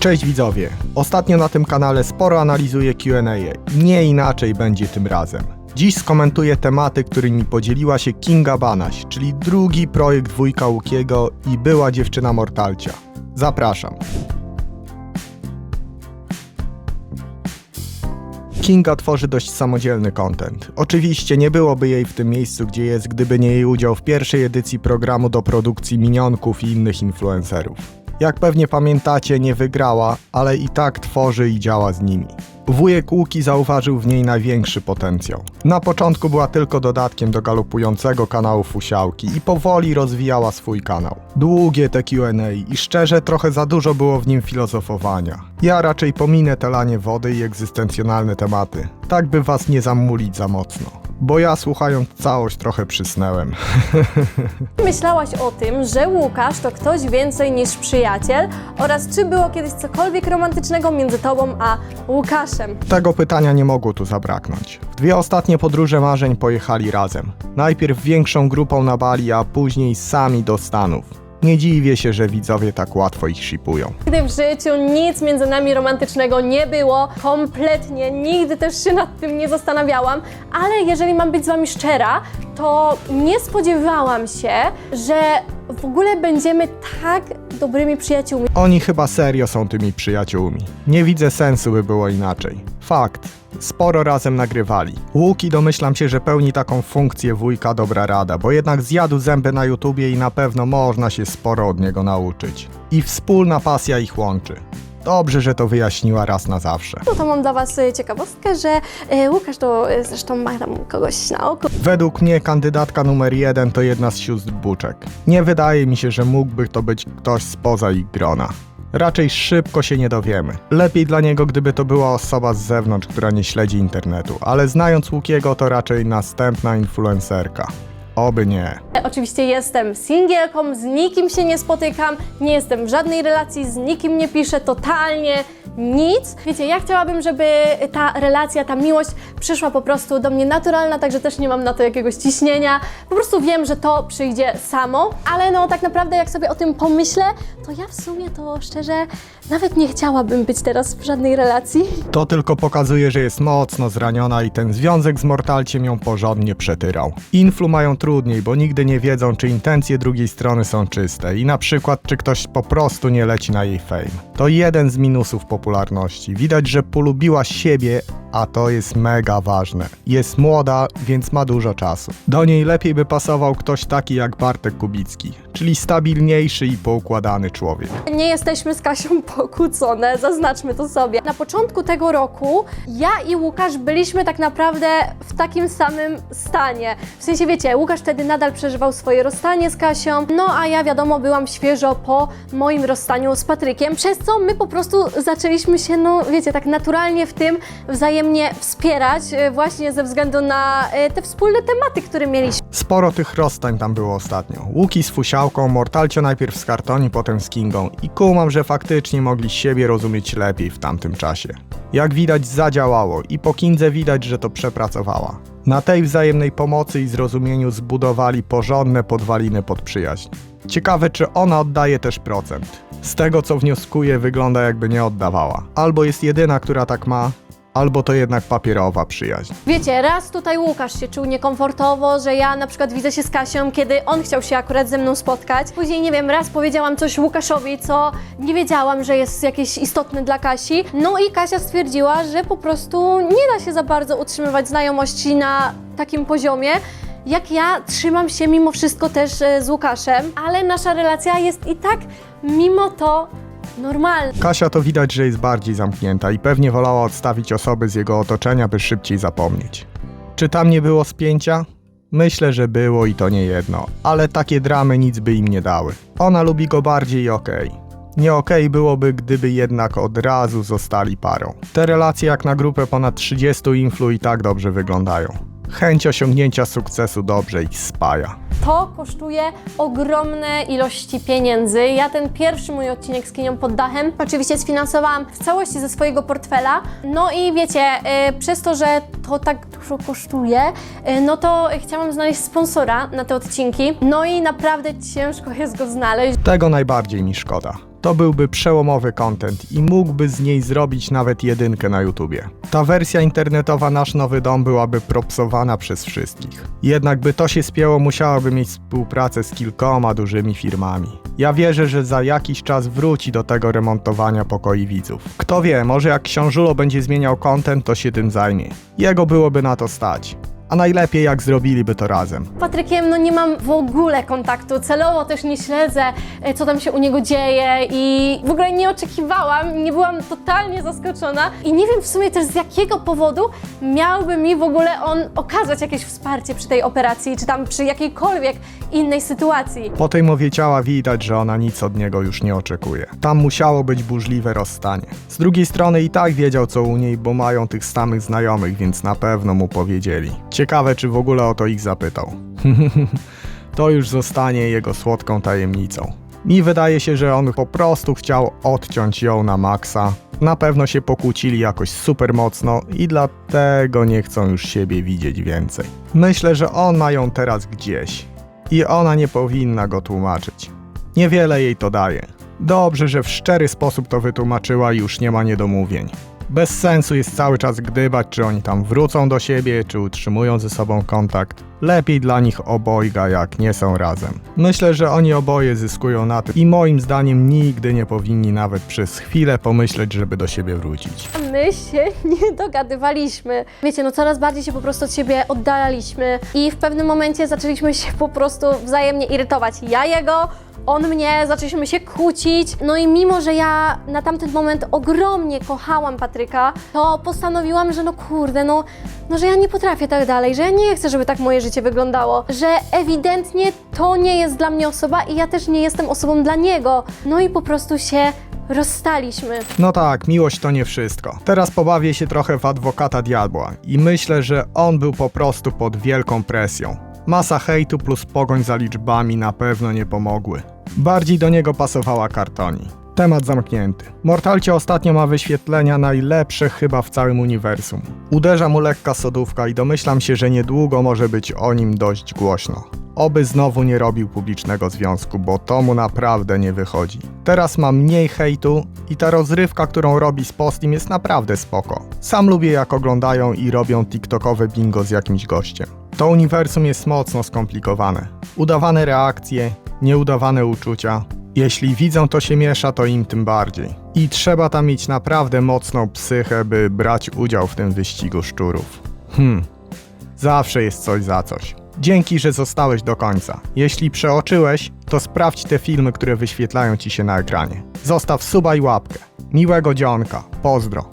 Cześć widzowie. Ostatnio na tym kanale sporo analizuję Q&A. Nie inaczej będzie tym razem. Dziś skomentuję tematy, którymi podzieliła się Kinga Banaś, czyli drugi projekt wujka Łukiego i była dziewczyna Mortalcia. Zapraszam. Kinga tworzy dość samodzielny content. Oczywiście nie byłoby jej w tym miejscu, gdzie jest, gdyby nie jej udział w pierwszej edycji programu do produkcji minionków i innych influencerów. Jak pewnie pamiętacie, nie wygrała, ale i tak tworzy i działa z nimi. Wujek Łuki zauważył w niej największy potencjał. Na początku była tylko dodatkiem do galopującego kanału Fusiałki i powoli rozwijała swój kanał. Długie te Q&A i szczerze trochę za dużo było w nim filozofowania. Ja raczej pominę te lanie wody i egzystencjonalne tematy, tak by was nie zamulić za mocno. Bo ja słuchając całość trochę przysnęłem. Myślałaś o tym, że Łukasz to ktoś więcej niż przyjaciel oraz czy było kiedyś cokolwiek romantycznego między tobą a Łukaszem? Tego pytania nie mogło tu zabraknąć. W dwie ostatnie podróże marzeń pojechali razem. Najpierw większą grupą na Bali, a później sami do Stanów. Nie dziwię się, że widzowie tak łatwo ich shipują. Nigdy w życiu nic między nami romantycznego nie było, kompletnie, nigdy też się nad tym nie zastanawiałam, ale jeżeli mam być z wami szczera, to nie spodziewałam się, że w ogóle będziemy tak dobrymi przyjaciółmi. Oni chyba serio są tymi przyjaciółmi. Nie widzę sensu, by było inaczej. Fakt. Sporo razem nagrywali. Łuki domyślam się, że pełni taką funkcję wujka dobra rada, bo jednak zjadł zęby na YouTubie i na pewno można się sporo od niego nauczyć. I wspólna pasja ich łączy. Dobrze, że to wyjaśniła raz na zawsze. No to mam dla was e, ciekawostkę, że e, Łukasz to e, zresztą ma tam kogoś na oku. Według mnie kandydatka numer jeden to jedna z sióstr Buczek. Nie wydaje mi się, że mógłby to być ktoś spoza ich grona. Raczej szybko się nie dowiemy. Lepiej dla niego, gdyby to była osoba z zewnątrz, która nie śledzi internetu, ale znając Łukiego, to raczej następna influencerka. Oby nie. Oczywiście jestem singielką, z nikim się nie spotykam, nie jestem w żadnej relacji, z nikim nie piszę, totalnie nic. Wiecie, ja chciałabym, żeby ta relacja, ta miłość przyszła po prostu do mnie naturalna, także też nie mam na to jakiegoś ciśnienia. Po prostu wiem, że to przyjdzie samo, ale no tak naprawdę jak sobie o tym pomyślę, to ja w sumie to szczerze nawet nie chciałabym być teraz w żadnej relacji. To tylko pokazuje, że jest mocno zraniona i ten związek z Mortalciem ją porządnie przetyrał. Influ mają trudniej, bo nigdy nie wiedzą, czy intencje drugiej strony są czyste i na przykład, czy ktoś po prostu nie leci na jej fame. To jeden z minusów popularności. Widać, że polubiła siebie, a to jest mega ważne. Jest młoda, więc ma dużo czasu. Do niej lepiej by pasował ktoś taki jak Bartek Kubicki, czyli stabilniejszy i poukładany człowiek. Nie jesteśmy z Kasią pokłócone, zaznaczmy to sobie. Na początku tego roku ja i Łukasz byliśmy tak naprawdę w takim samym stanie. W sensie wiecie, Łukasz wtedy nadal przeżywał swoje rozstanie z Kasią, no a ja wiadomo byłam świeżo po moim rozstaniu z Patrykiem, przez co my po prostu zaczęliśmy się, no wiecie, tak naturalnie w tym wzajemnie wspierać, e, właśnie ze względu na e, te wspólne tematy, które mieliśmy. Sporo tych rozstań tam było ostatnio. Łuki z Fusiałką, Mortalcio najpierw z Kartoni, potem z Kingą i kumam, że faktycznie mogli siebie rozumieć lepiej w tamtym czasie. Jak widać zadziałało i po Kindze widać, że to przepracowała. Na tej wzajemnej pomocy i zrozumieniu zbudowali porządne podwaliny pod przyjaźń. Ciekawe, czy ona oddaje też procent. Z tego co wnioskuję, wygląda jakby nie oddawała. Albo jest jedyna, która tak ma, albo to jednak papierowa przyjaźń. Wiecie, raz tutaj Łukasz się czuł niekomfortowo, że ja na przykład widzę się z Kasią, kiedy on chciał się akurat ze mną spotkać. Później, nie wiem, raz powiedziałam coś Łukaszowi, co nie wiedziałam, że jest jakieś istotne dla Kasi. No i Kasia stwierdziła, że po prostu nie da się za bardzo utrzymywać znajomości na takim poziomie. Jak ja trzymam się mimo wszystko też e, z Łukaszem, ale nasza relacja jest i tak mimo to normalna. Kasia to widać, że jest bardziej zamknięta i pewnie wolała odstawić osoby z jego otoczenia, by szybciej zapomnieć. Czy tam nie było spięcia? Myślę, że było i to nie jedno, ale takie dramy nic by im nie dały. Ona lubi go bardziej i okej. Nie okej byłoby, gdyby jednak od razu zostali parą. Te relacje jak na grupę ponad 30 influ i tak dobrze wyglądają. Chęć osiągnięcia sukcesu dobrze ich spaja. To kosztuje ogromne ilości pieniędzy. Ja ten pierwszy mój odcinek z Kinią pod dachem oczywiście sfinansowałam w całości ze swojego portfela. No i wiecie, y, przez to, że to tak dużo kosztuje, y, no to chciałam znaleźć sponsora na te odcinki. No i naprawdę ciężko jest go znaleźć. Tego najbardziej mi szkoda. To byłby przełomowy content i mógłby z niej zrobić nawet jedynkę na YouTubie. Ta wersja internetowa Nasz Nowy Dom byłaby propsowana przez wszystkich. Jednak by to się spięło, musiałaby mieć współpracę z kilkoma dużymi firmami. Ja wierzę, że za jakiś czas wróci do tego remontowania pokoi widzów. Kto wie, może jak Książulo będzie zmieniał content, to się tym zajmie. Jego byłoby na to stać. A najlepiej jak zrobiliby to razem. Patrykiem no nie mam w ogóle kontaktu, celowo też nie śledzę, e, co tam się u niego dzieje i w ogóle nie oczekiwałam, nie byłam totalnie zaskoczona i nie wiem w sumie też z jakiego powodu miałby mi w ogóle on okazać jakieś wsparcie przy tej operacji, czy tam przy jakiejkolwiek innej sytuacji. Po tej mowie ciała widać, że ona nic od niego już nie oczekuje. Tam musiało być burzliwe rozstanie. Z drugiej strony i tak wiedział co u niej, bo mają tych samych znajomych, więc na pewno mu powiedzieli. Ciekawe, czy w ogóle o to ich zapytał. to już zostanie jego słodką tajemnicą. Mi wydaje się, że on po prostu chciał odciąć ją na maksa. Na pewno się pokłócili jakoś super mocno i dlatego nie chcą już siebie widzieć więcej. Myślę, że on ma ją teraz gdzieś i ona nie powinna go tłumaczyć. Niewiele jej to daje. Dobrze, że w szczery sposób to wytłumaczyła i już nie ma niedomówień. Bez sensu jest cały czas gdybać, czy oni tam wrócą do siebie, czy utrzymują ze sobą kontakt. Lepiej dla nich obojga, jak nie są razem. Myślę, że oni oboje zyskują na tym i moim zdaniem nigdy nie powinni nawet przez chwilę pomyśleć, żeby do siebie wrócić. My się nie dogadywaliśmy. Wiecie, no coraz bardziej się po prostu od siebie oddalaliśmy i w pewnym momencie zaczęliśmy się po prostu wzajemnie irytować. Ja jego, on mnie, zaczęliśmy się kłócić. No i mimo, że ja na tamten moment ogromnie kochałam Patryka, to postanowiłam, że no kurde, no, no że ja nie potrafię tak dalej, że ja nie chcę, żeby tak moje życie wyglądało, że ewidentnie to nie jest dla mnie osoba i ja też nie jestem osobą dla niego. No i po prostu się rozstaliśmy. No tak, miłość to nie wszystko. Teraz pobawię się trochę w adwokata diabła i myślę, że on był po prostu pod wielką presją. Masa hejtu plus pogoń za liczbami na pewno nie pomogły. Bardziej do niego pasowała kartoni. Temat zamknięty. Mortalcie ostatnio ma wyświetlenia najlepsze chyba w całym uniwersum. Uderza mu lekka sodówka i domyślam się, że niedługo może być o nim dość głośno. Oby znowu nie robił publicznego związku, bo to mu naprawdę nie wychodzi. Teraz ma mniej hejtu i ta rozrywka, którą robi z Postim jest naprawdę spoko. Sam lubię jak oglądają i robią tiktokowe bingo z jakimś gościem. To uniwersum jest mocno skomplikowane. Udawane reakcje, nieudawane uczucia. Jeśli widzą to się miesza, to im tym bardziej. I trzeba tam mieć naprawdę mocną psychę, by brać udział w tym wyścigu szczurów. Hmm, Zawsze jest coś za coś. Dzięki, że zostałeś do końca. Jeśli przeoczyłeś, to sprawdź te filmy, które wyświetlają ci się na ekranie. Zostaw suba i łapkę. Miłego dzionka. Pozdro.